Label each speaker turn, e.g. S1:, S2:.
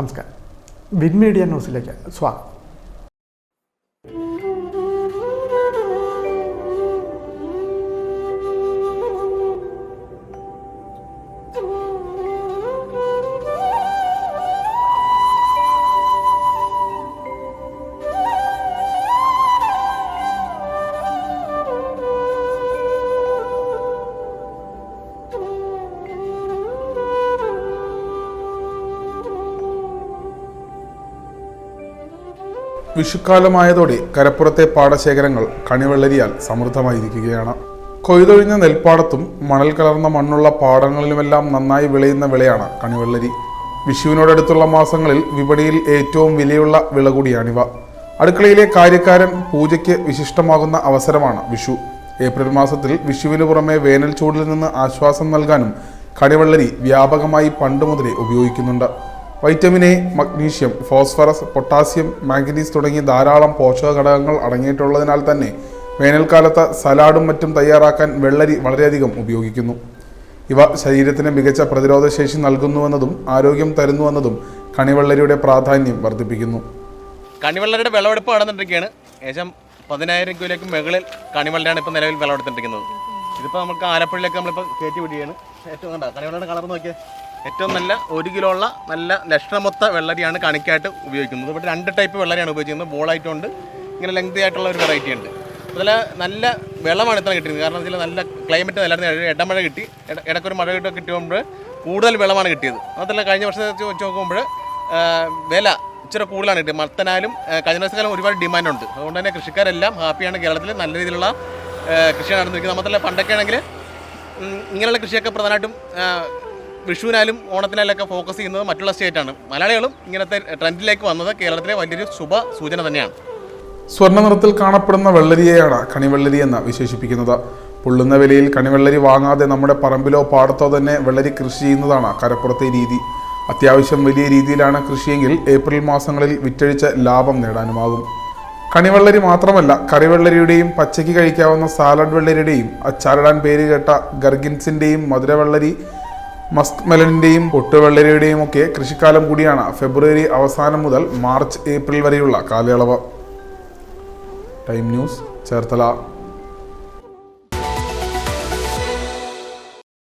S1: നമസ്കാരം. Win media ന്യൂസിലേക്ക് സ്വാഗതം.
S2: വിഷുക്കാലമായതോടെ കരപ്പുറത്തെ പാടശേഖരങ്ങൾ കണിവെള്ളരിയാൽ സമൃദ്ധമായിരിക്കുകയാണ്. കൊയ്തൊഴിഞ്ഞ നെൽപ്പാടത്തും മണൽ കലർന്ന മണ്ണുള്ള പാടങ്ങളിലുമെല്ലാം നന്നായി വിളയുന്ന വിളയാണ് കണിവെള്ളരി. വിഷുവിനോടടുത്തുള്ള മാസങ്ങളിൽ വിപണിയിൽ ഏറ്റവും വിലയുള്ള വിള കൂടിയാണിവ അടുക്കളയിലെ കാര്യക്കാരൻ പൂജയ്ക്ക് വിശിഷ്ടമാകുന്ന അവസരമാണ് വിഷു. ഏപ്രിൽ മാസത്തിൽ വിഷുവിന് പുറമെ വേനൽ ചൂടിൽ നിന്ന് ആശ്വാസം നൽകാനും കണിവെള്ളരി വ്യാപകമായി പണ്ട് മുതലേ ഉപയോഗിക്കുന്നുണ്ട്. Vitamin A magnesium phosphorus potassium manganese തുടങ്ങിയ ധാരാളം പോഷക ഘടകങ്ങൾ അടങ്ങിയിട്ടുള്ളതിനാൽ തന്നെ വേനൽക്കാലത്ത് സലാഡും മറ്റും തയ്യാറാക്കാൻ വെള്ളരി വളരെയധികം ഉപയോഗിക്കുന്നു. ഇവ ശരീരത്തിന് മികച്ച പ്രതിരോധശേഷി നൽകുന്നുവെന്നതും ആരോഗ്യം തരുന്നുവെന്നതും കണിവെള്ളരിയുടെ പ്രാധാന്യം വർദ്ധിപ്പിക്കുന്നു.
S3: കണിവെള്ളരിയുടെ വിളവെടുപ്പ് നടന്നിട്ടിരിക്കുകയാണ്. ഏകദേശം പതിനായിരം കിലോയ്ക്ക് മുകളിൽ കണിവെള്ളയാണ് ഇപ്പോൾ നിലവിൽ വിളവെടുത്തിട്ടിരിക്കുന്നത്. ഇതിപ്പോൾ നമുക്ക് ആലപ്പുഴയിലേക്ക് നമ്മളിപ്പോൾ കയറ്റി വിടുകയാണ്. ഏറ്റവും കണ്ട? കണിവെള്ളയുടെ കളർ നോക്കിയാൽ ഏറ്റവും നല്ല ഒരു കിലോ ഉള്ള നല്ല ലക്ഷണമൊത്ത വെള്ളരിയാണ് കണിക്കായിട്ട് ഉപയോഗിക്കുന്നത്. ഇവിടെ രണ്ട് ടൈപ്പ് വെള്ളരിയാണ് ഉപയോഗിക്കുന്നത് ബോളായിട്ടുണ്ട് ഇങ്ങനെ ലെങ്തി ആയിട്ടുള്ള ഒരു വെറൈറ്റി ഉണ്ട്. അതിൽ നല്ല വെള്ളമാണ് ഇത്ര കിട്ടിയത് കാരണം വെച്ചാൽ നല്ല ക്ലൈമറ്റ് നല്ലായിരുന്നു ഇടമഴ കിട്ടി. ഇടക്കൊരു മഴ കിട്ടുക കിട്ടുമ്പോൾ കൂടുതൽ വെള്ളമാണ് കിട്ടിയത്. അതല്ല കഴിഞ്ഞ വർഷത്തെ വെച്ച് നോക്കുമ്പോൾ വില ഇച്ചിരി കൂടുതലാണ് കിട്ടിയത്. മത്തനായാലും കഴിഞ്ഞ വർഷക്കാലം ഒരുപാട് ഡിമാൻഡുണ്ട് അതുകൊണ്ട് തന്നെ കൃഷിക്കാരെല്ലാം ഹാപ്പിയാണ് കേരളത്തിൽ നല്ല രീതിയിലുള്ള കൃഷിയാണ് നടന്നിരിക്കുന്നത്. മാത്രമല്ല പണ്ടൊക്കെ ആണെങ്കിൽ ഇങ്ങനെയുള്ള കൃഷിയൊക്കെ പ്രധാനമായിട്ടും ആ, വിഷുവിനാലും ഓണത്തിനായാലും ഒക്കെ ഫോക്കസ് ചെയ്യുന്നത് മറ്റുള്ള സ്റ്റേറ്റാണ് മലയാളികളും ഇങ്ങനത്തെ ട്രെൻഡിലേക്ക് വന്നത് കേരളത്തിലെ വലിയൊരു ശുഭ സൂചന തന്നെയാണ്.
S2: സ്വർണ നിറത്തിൽ കാണപ്പെടുന്ന വെള്ളരിയെയാണ് കണിവെള്ളരി എന്ന് വിശേഷിപ്പിക്കുന്നത്. പൊള്ളുന്ന വിലയിൽ കണിവെള്ളരി വാങ്ങാതെ നമ്മുടെ പറമ്പിലോ പാടത്തോ തന്നെ വെള്ളരി കൃഷി ചെയ്യുന്നതാണ് കരപ്പുറത്തെ രീതി. അത്യാവശ്യം വലിയ രീതിയിലാണ് കൃഷിയെങ്കിൽ ഏപ്രിൽ മാസങ്ങളിൽ വിറ്റഴിച്ച ലാഭം നേടാനുമാകും. കണിവെള്ളരി മാത്രമല്ല കറിവെള്ളരിയുടെയും പച്ചയ്ക്ക് കഴിക്കാവുന്ന സാലഡ് വെള്ളരിയുടെയും അച്ചാറിടാൻ പേര് കേട്ട ഗർഗിൻസിന്റെയും മധുരവെള്ളരി മസ്ക് മെലനിന്റെയും പൊട്ടുവെള്ളരിയുടെയും ഒക്കെ കൃഷിക്കാലം കൂടിയാണ് ഫെബ്രുവരി അവസാനം മുതൽ മാർച്ച് ഏപ്രിൽ വരെയുള്ള കാലയളവ്. Time news Cherthala.